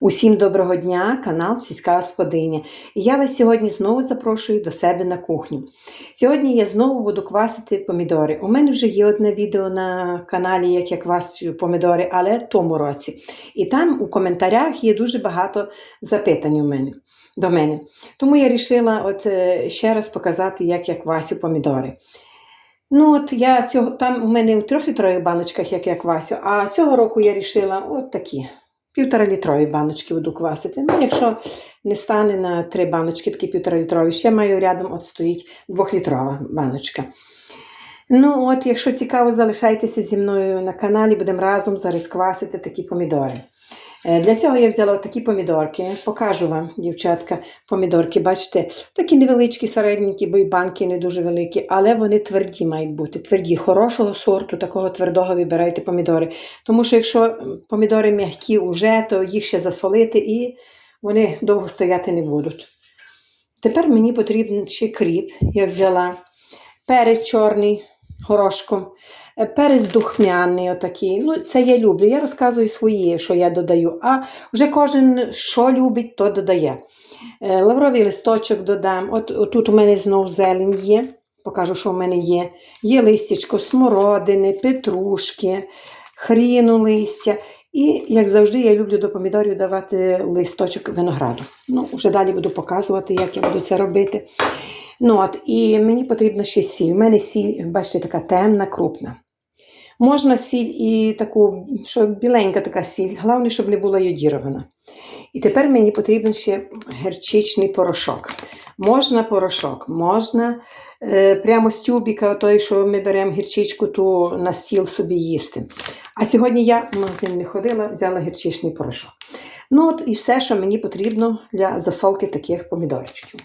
Усім доброго дня, канал Сільська Господиня. І я вас сьогодні знову запрошую до себе на кухню. Сьогодні я знову буду квасити помідори. У мене вже є одне відео на каналі, як я квасю помідори, але тому році. І там у коментарях є дуже багато запитань у мене, до мене. Тому я вирішила е, ще раз показати, як я квасю помідори. Ну, от я цього, там у мене у трьохлітрових баночках, як я квасю, а цього року я вирішила от такі. Півтора літрові баночки буду квасити. Ну, якщо не стане на три баночки, такі півтора літрові, ще маю рядом от стоїть двохлітрова баночка. Ну, от, якщо цікаво, залишайтеся зі мною на каналі, будемо разом зараз квасити такі помідори. Е, Для цього я взяла такі помідорки. Покажу вам, дівчатка, помідорки. Бачите, такі невеличкі, середненькі, бо й банки не дуже великі, але вони тверді мають бути. Тверді, хорошого сорту, такого твердого вибирайте помідори. Тому що якщо помідори м'які вже, то їх ще засолити і вони довго стояти не будуть. Тепер мені потрібен ще кріп. Я взяла перець чорний горошком, перець духмяний, отакий. Ну, це я люблю. Я розказую свої, що я додаю. А вже кожен що любить, то додає. Е, Лавровий листочок додам. От, отут у мене знов зелень є. Покажу, що в мене є. Є листячко смородини, петрушки, хріну листя. І, як завжди, я люблю до помідорів давати листочок винограду. Ну, вже далі буду показувати, як я буду це робити. Ну, от, і мені потрібна ще сіль. У мене сіль, бачите, така темна, крупна. Можна сіль і таку, що біленька така сіль, головне, щоб не була йодірована. І тепер мені потрібен ще герчичний порошок. Можна порошок, можна е, прямо з тюбіка, той, що ми беремо гірчичку, ту на стіл собі їсти. А сьогодні я в магазин не ходила, взяла гірчичний порошок. Ну от і все, що мені потрібно для засолки таких помідорчиків.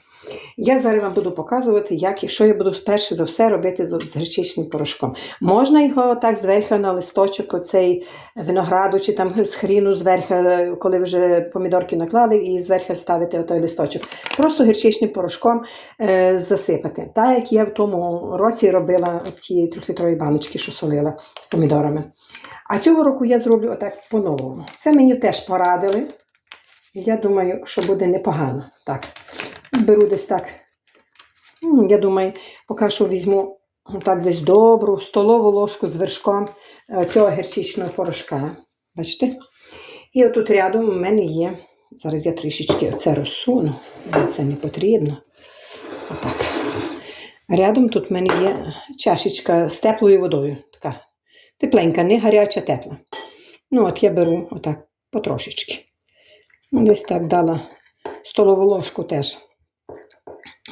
Я зараз вам буду показувати, як і що я буду перше за все робити з гірчичним порошком. Можна його так зверху на листочок, оцей винограду, чи там з хріну зверху, коли вже помідорки наклали, і зверху ставити отой листочок. Просто гірчичним порошком е, засипати. Так як я в тому році робила ті трьохлітрові баночки, що солила з помідорами. А цього року я зроблю отак по-новому. Це мені теж порадили. Я думаю, що буде непогано. Так. Беру десь так. Я думаю, поки що візьму так десь добру столову ложку з вершком е, цього гірчичного порошка. Бачите? І отут рядом у мене є. Зараз я трішечки це розсуну, це не потрібно. Отак. Рядом тут в мене є чашечка з теплою водою. Така тепленька, не гаряча, тепла. Ну, от я беру отак потрошечки. Десь так дала столову ложку теж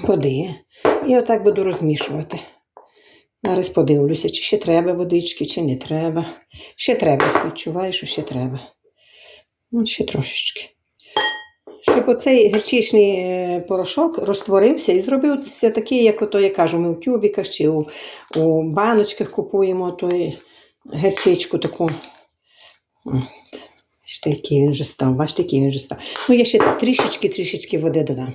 води. І отак буду розмішувати. Зараз подивлюся, чи ще треба водички, чи не треба. Ще треба. Відчуваю, що ще треба. Ну, ще трошечки. Щоб оцей гірчичний е, порошок розтворився і зробився такий, як ото я кажу, ми в тюбіках чи у, у баночках купуємо той гірчичку таку. Бачите, який він вже став, бачите, який він вже став. Ну, я ще трішечки-трішечки води додам.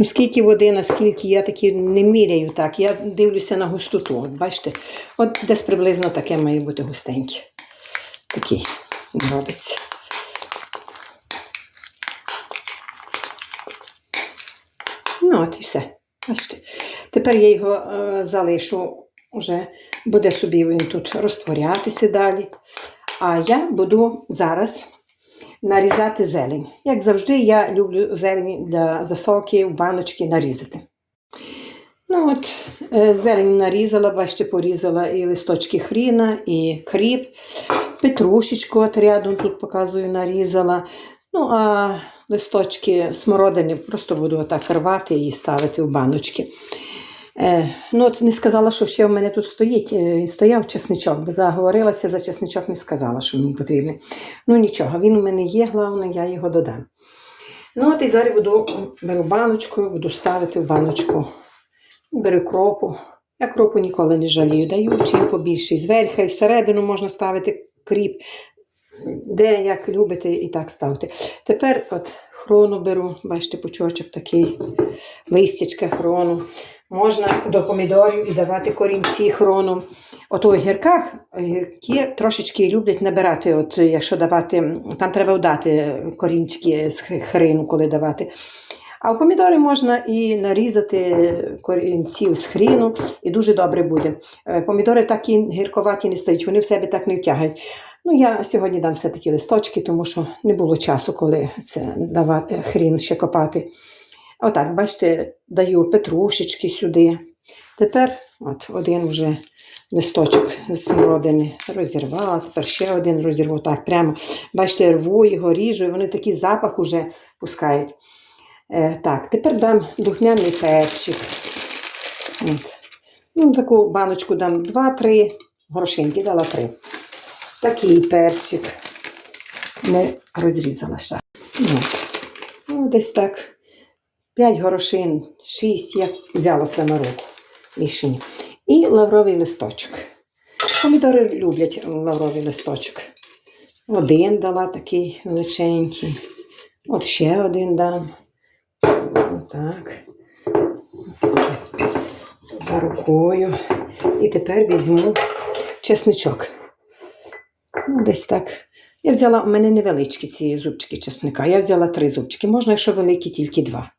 Ну, скільки води, наскільки я таки не міряю так. Я дивлюся на густоту. От бачите, от десь приблизно таке має бути густеньке. Такий робиться. Ну, от і все. Бачите. Тепер я його е, залишу, вже буде собі він тут розтворятися далі. А я буду зараз нарізати зелень. Як завжди, я люблю зелень для засолки баночки нарізати. Ну от, е, зелень нарізала, бачите, порізала і листочки хріна, і кріп, петрушечку от рядом тут показую, нарізала. Ну, а листочки смородини просто буду отак рвати і ставити в баночки. Е, ну, от не сказала, що ще в мене тут стоїть, е, стояв чесничок, бо заговорилася за чесничок, не сказала, що мені потрібний. Ну нічого, він у мене є, головне, я його додам. Ну, от і зараз буду беру баночку, буду ставити в баночку. Беру кропу. Я кропу ніколи не жалію. Даю чим побільше. Зверху і всередину можна ставити кріп. Де як любите, і так ставте. Тепер от хрону беру, бачите, пучочок такий, листячка хрону. Можна до помідорів і давати корінці хрону. От у гірках гірки трошечки люблять набирати, от якщо давати, там треба вдати корінчики з хрину, коли давати. А в помідори можна і нарізати корінців з хріну, і дуже добре буде. Е, Помідори так і гірковаті не стають, вони в себе так не втягають. Ну, я сьогодні дам все-таки листочки, тому що не було часу, коли це давати хрін ще копати. Отак, бачите, даю петрушечки сюди. Тепер от один вже листочок з смородини розірвала, тепер ще один розірву. Так, прямо, бачите, рву його, ріжу, і вони такий запах уже пускають. Е, так, тепер дам духмяний перчик. От. Ну, таку баночку дам 2-3 горошинки, дала 3. Такий перчик не розрізала ще. От. Ну, десь так. 5 горошин, 6 я взяла руку. Більше. І лавровий листочок. Помідори люблять лавровий листочок. Один дала такий величенький. От ще один дам. Отак. Та рукою. І тепер візьму чесничок. Ну, десь так. Я взяла, у мене невеличкі ці зубчики чесника. Я взяла три зубчики. Можна, якщо великі, тільки два.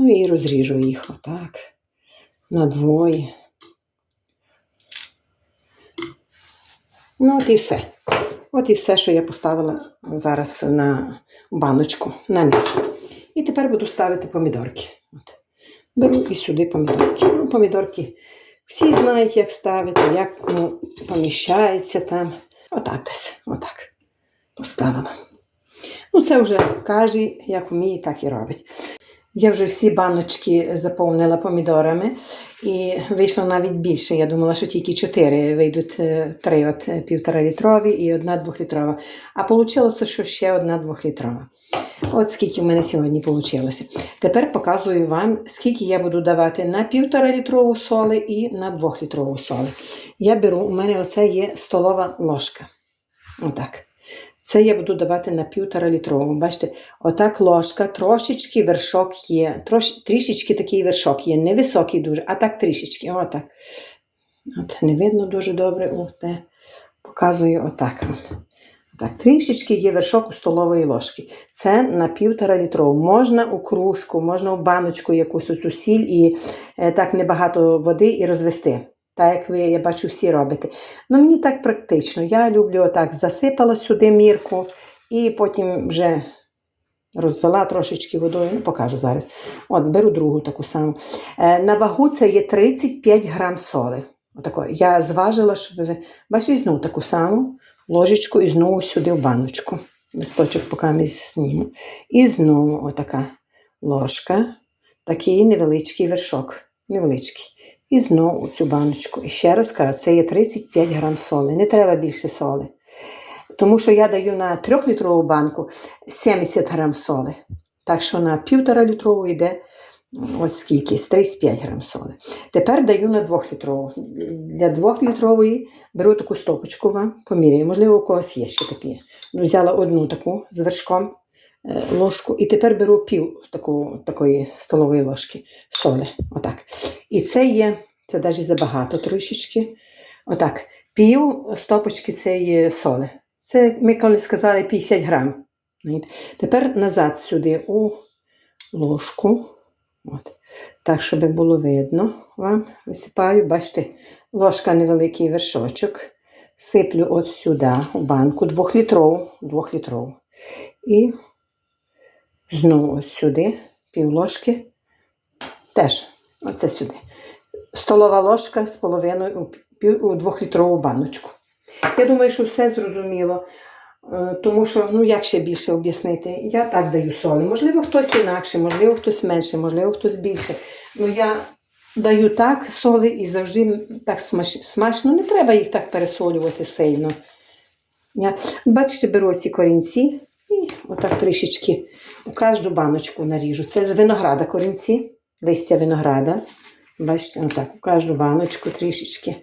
Ну і розріжу їх отак. На двоє. Ну, от і все. От і все, що я поставила зараз на баночку, на низ. І тепер буду ставити помідорки. От. Беру і сюди помідорки. Ну, помідорки всі знають, як ставити, як ну, поміщається там. Отак десь. Отак. Поставила. Ну, це вже кожен, як вміє, так і робить. Я вже всі баночки заповнила помідорами і вийшло навіть більше. Я думала, що тільки чотири вийдуть е, три от е, півтора літрові і одна двохлітрова. А вийшло, що ще одна двохлітрова. От скільки в мене сьогодні вийшло. Тепер показую вам, скільки я буду давати на півтора літрову соли і на двохлітрову соли. Я беру, у мене оце є столова ложка. Отак. Це я буду давати на півтора літрову. Бачите, отак ложка, трошечки вершок є, трош, трішечки такий вершок є, невисокий дуже, а так трішечки. Отак. От, не видно дуже добре. От, те. Показую отак. Так, трішечки є вершок у столової ложки. Це на півтора літрову. Можна у кружку, можна у баночку якусь оцю сіль і е, так небагато води і розвести. Так, як ви, я бачу, всі робите. Ну, мені так практично. Я люблю отак, засипала сюди мірку і потім вже розвела трошечки водою. Ну, покажу зараз. От, беру другу таку саму. Е, на вагу це є 35 грам соли. Отако. Я зважила, щоб ви. Бачите, знову таку саму ложечку і знову сюди в баночку. Листочок поки ми зніму. І знову отака ложка, такий невеличкий вершок. Невеличкий. І знову у цю баночку. І ще раз кажу, це є 35 грам соли. Не треба більше соли. Тому що я даю на 3-літрову банку 70 грам соли. Так що на півтора літрову йде ось скільки, 35 грам соли. Тепер даю на 2-літрову. Для 2-літрової беру таку стопочку вам, поміряю. Можливо, у когось є ще такі. Ну, Взяла одну таку з вершком ложку, і тепер беру пів таку, такої столової ложки соли. Отак. І це є, це навіть забагато трішечки. Отак. Пів стопочки цієї соли. Це ми коли сказали 50 грам. Тепер назад сюди у ложку. От. Так, щоб було видно вам. Висипаю, бачите, ложка невеликий вершочок. Сиплю от сюди, у банку, двохлітрову, двохлітрову. І знову ось сюди, пів ложки. Теж, оце сюди. Столова ложка з половиною у, двохлітрову баночку. Я думаю, що все зрозуміло. Е, Тому що, ну як ще більше об'яснити, я так даю солі. Можливо, хтось інакше, можливо, хтось менше, можливо, хтось більше. Ну я даю так соли і завжди так смачно. Не треба їх так пересолювати сильно. Я, бачите, беру ці корінці і отак трішечки у кожну баночку наріжу. Це з винограда корінці, листя винограда. Бачите, отак, у кожну баночку трішечки.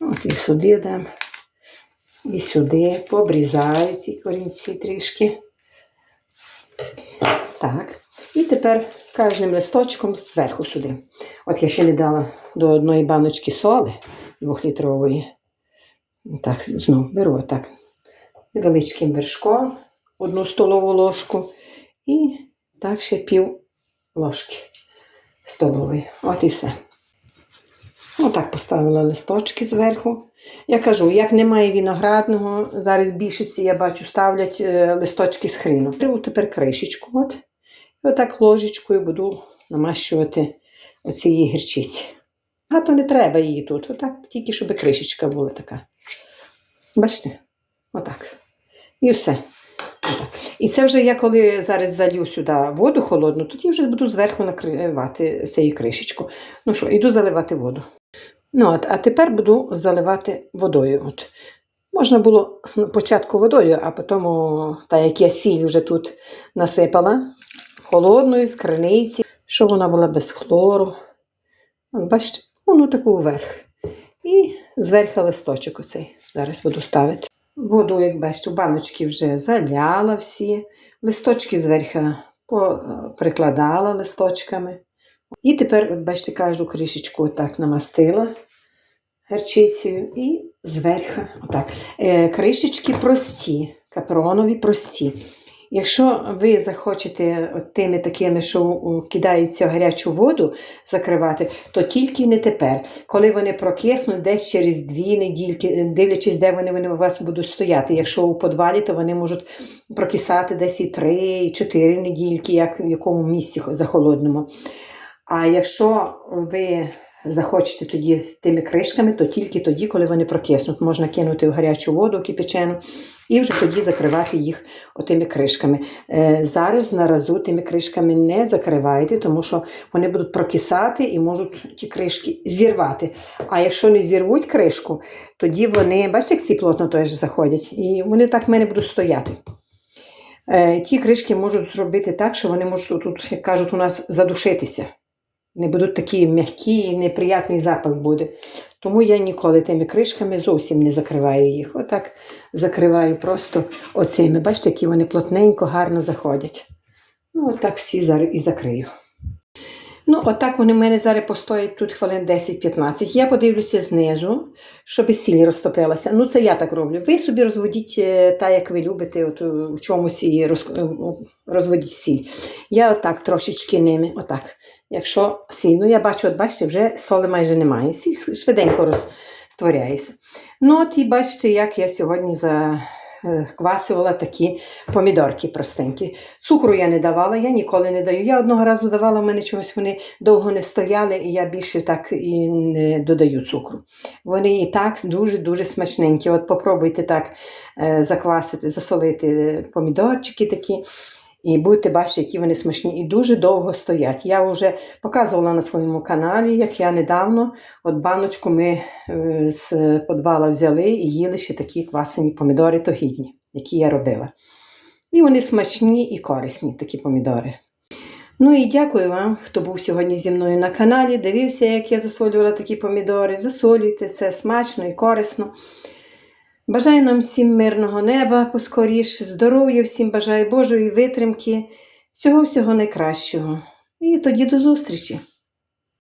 От і сюди дам. І сюди пообрізаю ці корінці трішки. Так. І тепер кожним листочком зверху сюди. От я ще не дала до одної баночки соли двохлітрової. Так, знову беру отак невеличким вершком одну столову ложку і так ще пів ложки столової. От і все. Отак поставила листочки зверху. Я кажу, як немає виноградного, зараз більшості я бачу ставлять е, листочки з хріну. Беру тепер кришечку. От, і отак ложечкою буду намащувати оцієї гірчиці. Багато не треба її тут. Отак, тільки щоб кришечка була така. Бачите? Отак. І все. І це вже я коли зараз залью сюди воду холодну, тоді вже буду зверху накривати цією кришечку. Ну що, іду заливати воду. Ну, от, а тепер буду заливати водою. От. Можна було спочатку водою, а потім, о, як я сіль вже тут насипала холодною з криниці, щоб вона була без хлору. Бачите, воно таку вверх. І зверху листочок оцей. Зараз буду ставити. Воду, як бачите, баночки вже заляла всі. Листочки зверху по- прикладала листочками. І тепер, от бачите, кожну кришечку отак намастила гарчицею і зверху отак. Е, кришечки прості, капронові прості. Якщо ви захочете тими такими, що кидаються в гарячу воду, закривати, то тільки не тепер. Коли вони прокиснуть десь через дві недільки, дивлячись, де вони, вони у вас будуть стояти. Якщо у подвалі, то вони можуть прокисати десь і три, і чотири недільки, як в якому місці захолодному. А якщо ви захочете тоді тими кришками, то тільки тоді, коли вони прокиснуть. Можна кинути в гарячу воду кипячену і вже тоді закривати їх отими кришками. Е, зараз наразу тими кришками не закривайте, тому що вони будуть прокисати і можуть ті кришки зірвати. А якщо не зірвуть кришку, тоді вони, бачите, як ці плотно теж заходять, і вони так в мене будуть стояти. Е, ті кришки можуть зробити так, що вони можуть тут, як кажуть, у нас задушитися. Не будуть такі м'які і неприятний запах буде. Тому я ніколи тими кришками зовсім не закриваю їх. Отак закриваю просто оцими. Бачите, які вони плотненько, гарно заходять. Ну, отак всі зараз і закрию. Ну, отак вони в мене зараз постоять тут хвилин 10-15. Я подивлюся знизу, щоб сіль розтопилася. Ну, це я так роблю. Ви собі розводіть е, так, як ви любите, от, е, в чомусь і роз, е, розводіть сіль. Я отак трошечки ними, отак. Якщо сіль, ну я бачу, от бачите, вже соли майже немає. Сіль швиденько розтворяється. Ну, от і бачите, як я сьогодні заквасувала такі помідорки простенькі. Цукру я не давала, я ніколи не даю. Я одного разу давала, в мене чогось вони довго не стояли, і я більше так і не додаю цукру. Вони і так дуже-дуже смачненькі. От попробуйте так е, заквасити, засолити помідорчики такі. І будете бачити, які вони смачні і дуже довго стоять. Я вже показувала на своєму каналі, як я недавно от баночку ми е, з подвала взяли і їли ще такі квасені помідори тогідні, які я робила. І вони смачні і корисні, такі помідори. Ну і дякую вам, хто був сьогодні зі мною на каналі. Дивився, як я засолювала такі помідори. Засолюйте, це смачно і корисно. Бажаю нам всім мирного неба поскоріше, здоров'я всім бажаю Божої витримки, всього-всього найкращого. І тоді до зустрічі!